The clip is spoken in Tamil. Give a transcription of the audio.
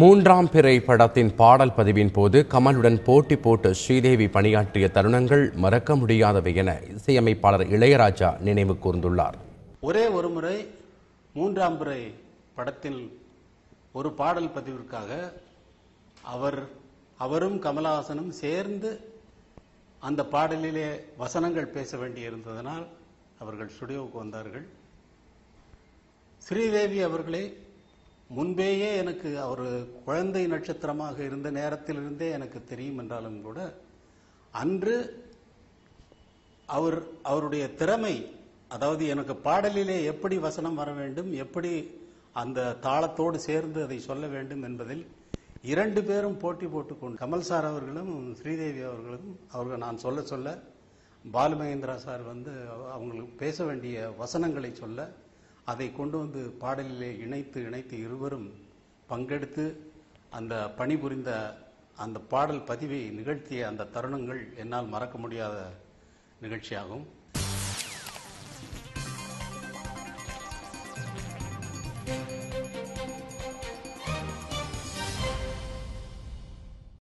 மூன்றாம் பிறை படத்தின் பாடல் பதிவின் போது கமலுடன் போட்டி போட்டு ஸ்ரீதேவி பணியாற்றிய தருணங்கள் மறக்க முடியாதவை என இசையமைப்பாளர் இளையராஜா நினைவு கூர்ந்துள்ளார். ஒரே ஒரு முறை மூன்றாம் பிறை படத்தில் ஒரு பாடல் பதிவிற்காக அவர் அவரும் கமலஹாசனும் சேர்ந்து அந்த பாடலிலே வசனங்கள் பேச வேண்டியிருந்ததனால் அவர்கள் ஸ்டுடியோவுக்கு வந்தார்கள். ஸ்ரீதேவி அவர்களை முன்பேயே எனக்கு அவர் குழந்தை நட்சத்திரமாக இருந்த நேரத்திலிருந்தே எனக்கு தெரியும் என்றாலும் கூட அன்று அவர் அவருடைய திறமை அதாவது எனக்கு பாடலிலே எப்படி வசனம் வர வேண்டும் எப்படி அந்த தாளத்தோடு சேர்ந்து அதை சொல்ல வேண்டும் என்பதில் இரண்டு பேரும் போட்டி போட்டுக்கொண்டு கமல் சார் அவர்களும் ஸ்ரீதேவி அவர்களும் அவர்கள் நான் சொல்ல சொல்ல பாலுமகேந்திரா சார் வந்து அவங்களுக்கு பேச வேண்டிய வசனங்களை சொல்ல அதை கொண்டு வந்து பாடலிலே இணைத்து இணைத்து இருவரும் பங்கெடுத்து அந்த பணிபுரிந்த அந்த பாடல் பதிவை நிகழ்த்திய அந்த தருணங்கள் என்னால் மறக்க முடியாத நிகழ்ச்சியாகும்.